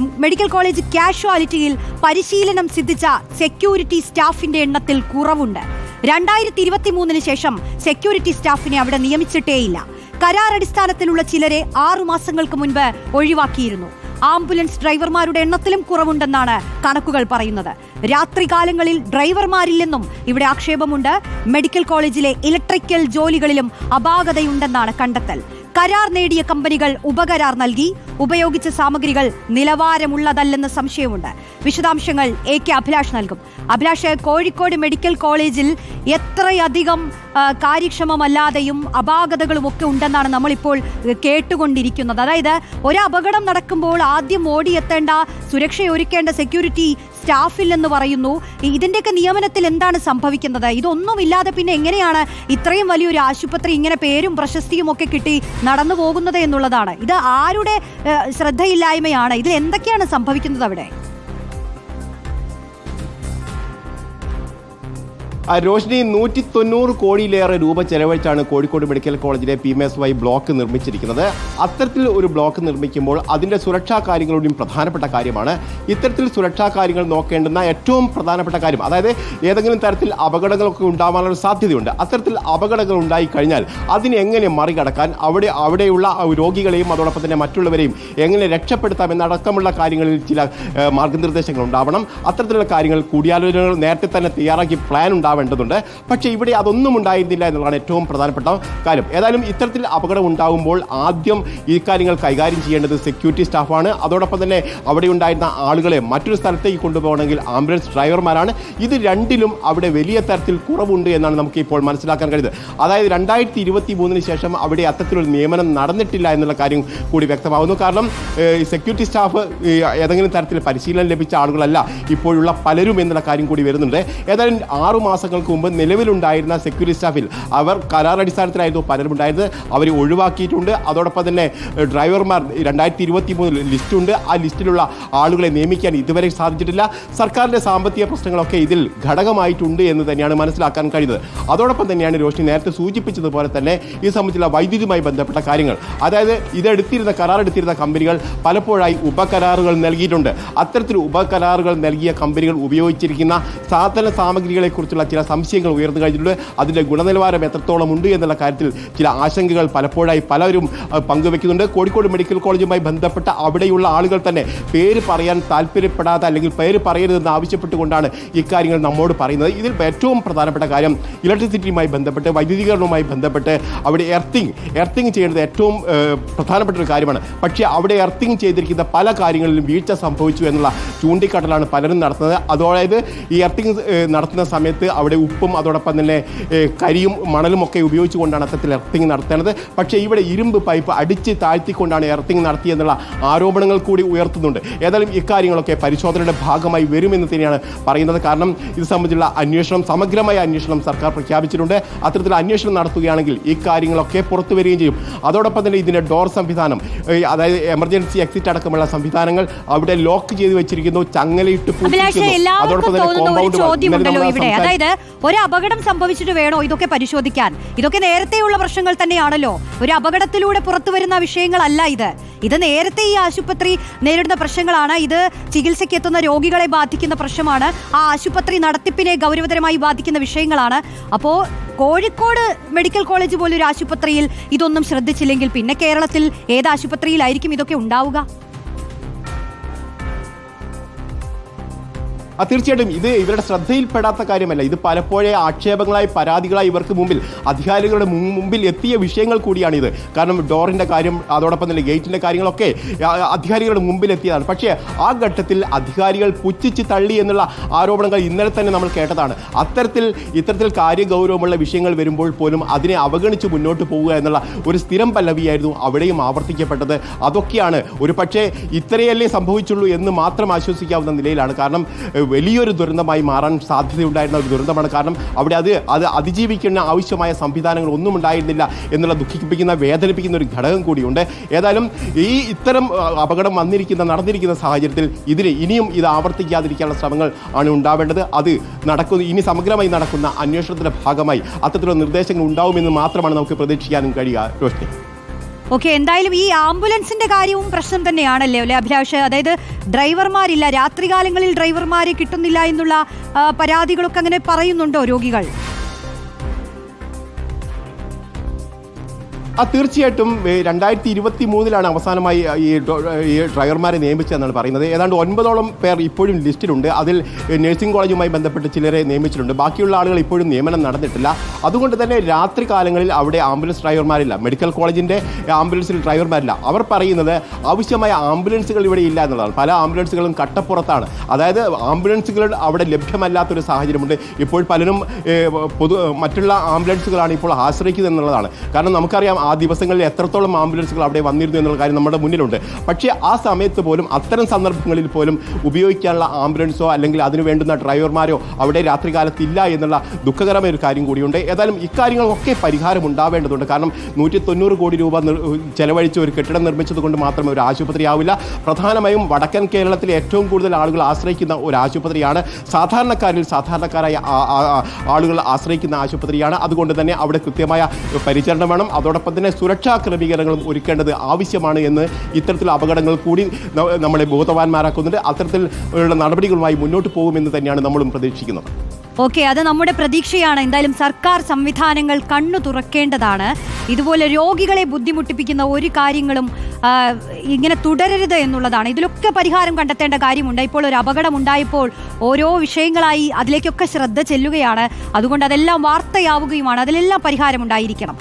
Medical college കാഷ്വാലിറ്റിയിൽ പരിശീലനം സിദ്ധിച്ച security സ്റ്റാഫിന്റെ എണ്ണത്തിൽ കുറവുണ്ട്. രണ്ടായിരത്തി ഇരുപത്തി മൂന്നിന് ശേഷം സെക്യൂരിറ്റി സ്റ്റാഫിനെ അവിടെ നിയമിച്ചിട്ടേയില്ല. കരാർ അടിസ്ഥാനത്തിലുള്ള ചിലരെ ആറു മാസങ്ങൾക്ക് മുൻപ് ഒഴിവാക്കിയിരുന്നു. ആംബുലൻസ് ഡ്രൈവർമാരുടെ എണ്ണത്തിലും കുറവുണ്ടെന്നാണ് കണക്കുകൾ പറയുന്നത്. രാത്രികാലങ്ങളിൽ ഡ്രൈവർമാരില്ലെന്നും ഇവിടെ ആക്ഷേപമുണ്ട്. മെഡിക്കൽ കോളേജിലെ ഇലക്ട്രിക്കൽ ജോലികളിലും അപാകതയുണ്ടെന്നാണ് കണ്ടെത്തൽ. കരാർ നേടിയ കമ്പനികൾ ഉപകരാർ നൽകി ഉപയോഗിച്ച സാമഗ്രികൾ നിലവാരമുള്ളതല്ലെന്ന സംശയമുണ്ട്. വിശദാംശങ്ങൾ എ കെ അഭിലാഷ് നൽകും. അഭിലാഷ് കോഴിക്കോട് മെഡിക്കൽ കോളേജിൽ എത്രയധികം കാര്യക്ഷമമല്ലാതെയും അപാകതകളും ഒക്കെ ഉണ്ടെന്നാണ് നമ്മളിപ്പോൾ കേട്ടുകൊണ്ടിരിക്കുന്നത്. അതായത് ഒരു അപകടം നടക്കുമ്പോൾ ആദ്യം ഓടിയെത്തേണ്ട സുരക്ഷയൊരുക്കേണ്ട സെക്യൂരിറ്റി സ്റ്റാഫിൽ എന്ന് പറയുന്നു. ഇതിന്റെയൊക്കെ നിയമനത്തിൽ എന്താണ് സംഭവിക്കുന്നത്? ഇതൊന്നുമില്ലാതെ പിന്നെ എങ്ങനെയാണ് ഇത്രയും വലിയൊരു ആശുപത്രി ഇങ്ങനെ പേരും പ്രശസ്തിയും ഒക്കെ കിട്ടി നടന്നു പോകുന്നത് എന്നുള്ളതാണ്. ഇത് ആരുടെ ശ്രദ്ധയില്ലായ്മയാണ്? ഇതിൽ എന്തൊക്കെയാണ് സംഭവിക്കുന്നത് അവിടെ? രോഷിനി നൂറ്റി തൊണ്ണൂറ് കോടിയിലേറെ രൂപ ചെലവഴിച്ചാണ് കോഴിക്കോട് മെഡിക്കൽ കോളേജിലെ P M S Y block നിർമ്മിച്ചിരിക്കുന്നത്. അത്തരത്തിൽ ഒരു ബ്ലോക്ക് നിർമ്മിക്കുമ്പോൾ അതിന്റെ സുരക്ഷാ കാര്യങ്ങളുടെയും പ്രധാനപ്പെട്ട കാര്യമാണ്. ഇത്തരത്തിൽ സുരക്ഷാ കാര്യങ്ങൾ നോക്കേണ്ടുന്ന ഏറ്റവും പ്രധാനപ്പെട്ട കാര്യം അതായത് ഏതെങ്കിലും തരത്തിൽ അപകടങ്ങളൊക്കെ ഉണ്ടാവാനുള്ള സാധ്യതയുണ്ട്. അത്തരത്തിൽ അപകടങ്ങൾ ഉണ്ടായി കഴിഞ്ഞാൽ അതിനെ എങ്ങനെ മറികടക്കാൻ അവിടെ അവിടെയുള്ള രോഗികളെയും അതോടൊപ്പം തന്നെ മറ്റുള്ളവരെയും എങ്ങനെ രക്ഷപ്പെടുത്താം എന്നടക്കമുള്ള കാര്യങ്ങളിൽ ചില മാർഗനിർദ്ദേശങ്ങൾ ഉണ്ടാവണം അത്തരത്തിലുള്ള കാര്യങ്ങൾ കൂടിയാലോചനകൾ നേരത്തെ തന്നെ തയ്യാറാക്കി പ്ലാൻ ഉണ്ടാവേണ്ടതുണ്ട്. പക്ഷേ ഇവിടെ അതൊന്നും ഉണ്ടായിരുന്നില്ല എന്നുള്ളതാണ് ഏറ്റവും പ്രധാനപ്പെട്ട കാര്യം. ഏതായാലും ഇത്തരത്തിൽ അപകടം ഉണ്ടാകുമ്പോൾ ആദ്യം ഈ കാര്യങ്ങൾ കൈകാര്യം ചെയ്യേണ്ടത് സെക്യൂരിറ്റി സ്റ്റാഫാണ് അതോടൊപ്പം തന്നെ അവിടെ ഉണ്ടായിരുന്ന ആളുകളെ മറ്റൊരു സ്ഥലത്തേക്ക് കൊണ്ടുപോകണമെങ്കിൽ ആംബുലൻസ് ഡ്രൈവർമാരാണ് ഇത് രണ്ടിലും അവിടെ വലിയ തരത്തിൽ കുറവുണ്ട് എന്നാണ് നമുക്ക് ഇപ്പോൾ മനസ്സിലാക്കാൻ കഴിയുന്നത്. അതായത് രണ്ടായിരത്തി ഇരുപത്തി മൂന്നിന് ശേഷം അവിടെ അത്തരത്തിലൊരു നിയമനം നടന്നിട്ടില്ല എന്നുള്ള കാര്യം കൂടി വ്യക്തമാകുന്നു കാരണം സെക്യൂരിറ്റി സ്റ്റാഫ് ഏതെങ്കിലും തരത്തിൽ പരിശീലനം ലഭിച്ച ആളുകളല്ല ഇപ്പോഴുള്ള പലരും എന്നുള്ള കാര്യം കൂടി വരുന്നുണ്ട്. ഏതായാലും ആറു മാസങ്ങൾക്ക് മുമ്പ് നിലവിലുണ്ടായിരുന്ന സെക്യൂരിറ്റി സ്റ്റാഫിൽ അവർ കരാർ അടിസ്ഥാനത്തിലായിരുന്നു പലരും ഉണ്ടായിരുന്നത് അവരെ ഒഴിവാക്കിയിട്ടുണ്ട്. അതോടൊപ്പം തന്നെ ഡ്രൈവർമാർ രണ്ടായിരത്തി ഇരുപത്തി മൂന്നിൽ ലിസ്റ്റുണ്ട് ആ ലിസ്റ്റിലുള്ള ആളുകളെ നിയമിക്കാൻ ഇതുവരെ സാധിച്ചിട്ടില്ല. സർക്കാരിന്റെ സാമ്പത്തിക പ്രശ്നങ്ങളൊക്കെ ഇതിൽ ഘടകമായിട്ടുണ്ട് എന്ന് തന്നെയാണ് മനസ്സിലാക്കാൻ കഴിയുന്നത്. അതോടൊപ്പം തന്നെയാണ് രോഷിനി നേരത്തെ സൂചിപ്പിച്ചതുപോലെ തന്നെ ഈ സംബന്ധിച്ചുള്ള വൈദ്യുതിയുമായി ബന്ധപ്പെട്ട കാര്യങ്ങൾ. അതായത് ഇതെടുത്തിരുന്ന കരാർ എടുത്തിരുന്ന കമ്പനികൾ പലപ്പോഴായി ഉപകരാറുകൾ നൽകിയിട്ടുണ്ട്. അത്തരത്തിൽ ഉപകരാറുകൾ നൽകിയ കമ്പനികൾ ഉപയോഗിച്ചിരിക്കുന്ന സാധന സാമഗ്രികളെക്കുറിച്ചുള്ള ചില സംശയങ്ങൾ ഉയർന്നു കഴിഞ്ഞിട്ടുണ്ട്. അതിന്റെ ഗുണനിലവാരം എത്രത്തോളം ഉണ്ട് എന്നുള്ള കാര്യത്തിൽ ചില ആശങ്കകൾ പലപ്പോഴായി പലരും പങ്കുവെക്കുന്നുണ്ട്. കോഴിക്കോട് മെഡിക്കൽ കോളേജുമായി ബന്ധപ്പെട്ട അവിടെയുള്ള ആളുകൾ തന്നെ പേര് പറയാൻ താല്പര്യപ്പെടാത്ത അല്ലെങ്കിൽ പേര് പറയരുതെന്ന് ആവശ്യപ്പെട്ടുകൊണ്ടാണ് ഇക്കാര്യങ്ങൾ നമ്മോട് പറയുന്നത്. ഇതിൽ ഏറ്റവും പ്രധാനപ്പെട്ട കാര്യം ഇലക്ട്രിസിറ്റിയുമായി ബന്ധപ്പെട്ട് വൈദ്യുതീകരണവുമായി ബന്ധപ്പെട്ട് അവിടെ എർത്തിങ് എർത്തിങ് ചെയ്യേണ്ടത് ഏറ്റവും പ്രധാനപ്പെട്ട ഒരു കാര്യമാണ്. പക്ഷേ അവിടെ എർത്തിങ് ചെയ്തിരിക്കുന്ന പല കാര്യങ്ങളിലും വീഴ്ച സംഭവിച്ചു എന്നുള്ള ചൂണ്ടിക്കാട്ടലാണ് പലരും നടത്തുന്നത്. അതായത് ഈ എർത്തിങ് നടത്തുന്ന സമയത്ത് അവിടെ ഉപ്പും അതോടൊപ്പം തന്നെ കരിയും മണലും ഒക്കെ ഉപയോഗിച്ചുകൊണ്ടാണ് അത്തരത്തിൽ എർത്തിങ് നടത്തേണ്ടത് പക്ഷേ ഇവിടെ ഇരുമ്പ് പൈപ്പ് അടിച്ച് താഴ്ത്തിക്കൊണ്ടാണ് എർത്തിങ് നടത്തിയെന്നുള്ള ആരോപണങ്ങൾ കൂടി ഉയർത്തുന്നുണ്ട്. ഏതായാലും ഇക്കാര്യങ്ങളൊക്കെ പരിശോധനയുടെ ഭാഗമായി വരുമെന്ന് തന്നെയാണ് പറയുന്നത്. കാരണം ഇത് സംബന്ധിച്ചുള്ള അന്വേഷണം സമഗ്രമായ അന്വേഷണം സർക്കാർ പ്രഖ്യാപിച്ചിട്ടുണ്ട്. അത്തരത്തിൽ അന്വേഷണം നടത്തുകയാണെങ്കിൽ ഇക്കാര്യങ്ങളൊക്കെ കാര്യങ്ങളൊക്കെ പുറത്തു വരികയും ചെയ്യും. അതോടൊപ്പം തന്നെ ഇതിന്റെ ഡോർ സംവിധാനം അതായത് എമർജൻസി എക്സിറ്റ് അടക്കമുള്ള സംവിധാനങ്ങൾ അവിടെ ലോക്ക് ചെയ്ത് വെച്ചിരിക്കുന്നു ചങ്ങലയിട്ട്. അതോടൊപ്പം തന്നെ കോമ്പൗണ്ട് അതായത് ഒരു അപകടം സംഭവിച്ചിട്ട് വേണോ ഇതൊക്കെ പരിശോധിക്കാൻ? ഇതൊക്കെ നേരത്തെയുള്ള പ്രശ്നങ്ങൾ തന്നെയാണല്ലോ. ഒരു അപകടത്തിലൂടെ പുറത്തു വരുന്ന വിഷയങ്ങളല്ല ഇത്. ഇത് നേരത്തെ ഈ ആശുപത്രി നേരിടുന്ന പ്രശ്നങ്ങളാണ്. ഇത് ചികിത്സയ്ക്ക് എത്തുന്ന രോഗികളെ ബാധിക്കുന്ന പ്രശ്നമാണ്. ആ ആശുപത്രി നടത്തിപ്പിനെ ഗൗരവതരമായി ബാധിക്കുന്ന വിഷയങ്ങളാണ്. അപ്പോൾ കോഴിക്കോട് മെഡിക്കൽ കോളേജ് പോലൊരു ആശുപത്രിയിൽ ഇതൊന്നും ശ്രദ്ധിച്ചില്ലെങ്കിൽ പിന്നെ കേരളത്തിൽ ഏത് ആശുപത്രിയിലായിരിക്കും ഇതൊക്കെ ഉണ്ടാവുക? ആ തീർച്ചയായിട്ടും ഇത് ഇവരുടെ ശ്രദ്ധയിൽപ്പെടാത്ത കാര്യമല്ല. ഇത് പലപ്പോഴേ ആക്ഷേപങ്ങളായി പരാതികളായി ഇവർക്ക് മുമ്പിൽ അധികാരികളുടെ മുമ്പിൽ എത്തിയ വിഷയങ്ങൾ കൂടിയാണിത്. കാരണം ഡോറിന്റെ കാര്യം അതോടൊപ്പം തന്നെ ഗേറ്റിന്റെ കാര്യങ്ങളൊക്കെ അധികാരികളുടെ മുമ്പിൽ എത്തിയതാണ്. പക്ഷേ ആ ഘട്ടത്തിൽ അധികാരികൾ പുച്ഛിച്ച് തള്ളി എന്നുള്ള ആരോപണങ്ങൾ ഇന്നലെ തന്നെ നമ്മൾ കേട്ടതാണ്. അത്തരത്തിൽ ഇത്തരത്തിൽ കാര്യഗൗരവമുള്ള വിഷയങ്ങൾ വരുമ്പോൾ പോലും അതിനെ അവഗണിച്ച് മുന്നോട്ട് പോവുക എന്നുള്ള ഒരു സ്ഥിരം പല്ലവിയായിരുന്നു അവിടെയും ആവർത്തിക്കപ്പെട്ടത്. അതൊക്കെയാണ്. ഒരു പക്ഷേ ഇത്രയല്ലേ സംഭവിച്ചുള്ളൂ എന്ന് മാത്രം ആശ്വസിക്കാവുന്ന നിലയിലാണ്. കാരണം വലിയൊരു ദുരന്തമായി മാറാൻ സാധ്യതയുണ്ടായിരുന്ന ഒരു ദുരന്തമാണ്. കാരണം അവിടെ അത് അത് അതിജീവിക്കുന്ന ആവശ്യമായ സംവിധാനങ്ങൾ ഒന്നും ഉണ്ടായിരുന്നില്ല എന്നുള്ള ദുഃഖിപ്പിക്കുന്ന വേദനിപ്പിക്കുന്ന ഒരു ഘടകം കൂടിയുണ്ട്. ഏതായാലും ഈ ഇത്തരം അപകടം വന്നിരിക്കുന്ന നടന്നിരിക്കുന്ന സാഹചര്യത്തിൽ ഇതിന് ഇനിയും ഇത് ആവർത്തിക്കാതിരിക്കാനുള്ള ശ്രമങ്ങൾ ആണ് ഉണ്ടാവേണ്ടത്. അത് നടക്കുന്ന ഇനി സമഗ്രമായി നടക്കുന്ന അന്വേഷണത്തിന്റെ ഭാഗമായി അത്തരത്തിലുള്ള നിർദ്ദേശങ്ങൾ ഉണ്ടാവുമെന്ന് മാത്രമാണ് നമുക്ക് പ്രതീക്ഷിക്കാനും കഴിയുക. രോഷ്നി ഓക്കെ എന്തായാലും ഈ ആംബുലൻസിന്റെ കാര്യവും പ്രശ്നം തന്നെയാണല്ലേ അല്ലെ അഭിലാഷ്? അതായത് ഡ്രൈവർമാരില്ല രാത്രികാലങ്ങളിൽ ഡ്രൈവർമാരെ കിട്ടുന്നില്ല എന്നുള്ള പരാതികളൊക്കെ അങ്ങനെ പറയുന്നുണ്ടോ രോഗികൾ? ആ തീർച്ചയായിട്ടും രണ്ടായിരത്തി ഇരുപത്തി മൂന്നിലാണ് അവസാനമായി ഈ ഡ്രൈവർമാരെ നിയമിച്ചതെന്നാണ് പറയുന്നത്. ഏതാണ്ട് ഒൻപതോളം പേർ ഇപ്പോഴും ലിസ്റ്റിലുണ്ട്. അതിൽ നഴ്സിംഗ് കോളേജുമായി ബന്ധപ്പെട്ട് ചിലരെ നിയമിച്ചിട്ടുണ്ട്. ബാക്കിയുള്ള ആളുകൾ ഇപ്പോഴും നിയമനം നടന്നിട്ടില്ല. അതുകൊണ്ട് തന്നെ രാത്രി കാലങ്ങളിൽ അവിടെ ആംബുലൻസ് ഡ്രൈവർമാരില്ല. മെഡിക്കൽ കോളേജിന്റെ ആംബുലൻസിൽ ഡ്രൈവർമാരില്ല. അവർ പറയുന്നത് ആവശ്യമായ ആംബുലൻസുകൾ ഇവിടെ ഇല്ല എന്നുള്ളതാണ്. പല ആംബുലൻസുകളും കട്ടപ്പുറത്താണ്. അതായത് ആംബുലൻസുകൾ അവിടെ ലഭ്യമല്ലാത്തൊരു സാഹചര്യമുണ്ട്. ഇപ്പോൾ പലരും പൊതു മറ്റുള്ള ആംബുലൻസുകളാണ് ഇപ്പോൾ ആശ്രയിക്കുന്നത് എന്നുള്ളതാണ് കാരണം നമുക്കറിയാം ആ ദിവസങ്ങളിൽ എത്രത്തോളം ആംബുലൻസുകൾ അവിടെ വന്നിരുന്നു എന്നുള്ള കാര്യം നമ്മുടെ മുന്നിലുണ്ട്. പക്ഷേ ആ സമയത്ത് പോലും അത്തരം സന്ദർഭങ്ങളിൽ പോലും ഉപയോഗിക്കാനുള്ള ആംബുലൻസോ അല്ലെങ്കിൽ അതിനു വേണ്ടുന്ന ഡ്രൈവർമാരോ അവിടെ രാത്രികാലത്ത് ഇല്ല എന്നുള്ള ദുഃഖകരമായ ഒരു കാര്യം കൂടിയുണ്ട്. ഏതായാലും ഇക്കാര്യങ്ങളൊക്കെ പരിഹാരം ഉണ്ടാവേണ്ടതുണ്ട്. കാരണം നൂറ്റി തൊണ്ണൂറ് കോടി രൂപ ചെലവഴിച്ച് ഒരു കെട്ടിടം നിർമ്മിച്ചത് കൊണ്ട് മാത്രമേ ഒരു ആശുപത്രി ആവില്ല പ്രധാനമായും വടക്കൻ കേരളത്തിലെ ഏറ്റവും കൂടുതൽ ആളുകൾ ആശ്രയിക്കുന്ന ഒരു ആശുപത്രിയാണ്. സാധാരണക്കാരിൽ സാധാരണക്കാരായ ആളുകൾ ആശ്രയിക്കുന്ന ആശുപത്രിയാണ്. അതുകൊണ്ട് തന്നെ അവിടെ കൃത്യമായ പരിചരണം വേണം. അതോടൊപ്പം തന്നെ സുരക്ഷാ ക്രമീകരണങ്ങളും ഒരുക്കേണ്ടത് ആവശ്യമാണ് എന്ന് ഇത്തരത്തിലുള്ള അപകടങ്ങൾ കൂടി നമ്മളെ ബോധവാന്മാരാക്കുന്നുണ്ട്. അത്തരത്തിലുള്ള നടപടികളുമായി മുന്നോട്ട് പോകുമെന്ന് തന്നെയാണ് നമ്മളും പ്രതീക്ഷിക്കുന്നത്. ഓക്കെ അത് നമ്മുടെ പ്രതീക്ഷയാണ്. എന്തായാലും സർക്കാർ സംവിധാനങ്ങൾ കണ്ണു തുറക്കേണ്ടതാണ്. ഇതുപോലെ രോഗികളെ ബുദ്ധിമുട്ടിപ്പിക്കുന്ന ഒരു കാര്യങ്ങളും ഇങ്ങനെ തുടരരുത് എന്നുള്ളതാണ്. ഇതിലൊക്കെ പരിഹാരം കണ്ടെത്തേണ്ട കാര്യമുണ്ട്. ഇപ്പോൾ ഒരു അപകടം ഉണ്ടായപ്പോൾ ഓരോ വിഷയങ്ങളായി അതിലേക്കൊക്കെ ശ്രദ്ധ ചെല്ലുകയാണ്. അതുകൊണ്ട് അതെല്ലാം വാർത്തയാവുകയുമാണ്. അതിലെല്ലാം പരിഹാരം ഉണ്ടായിരിക്കണം.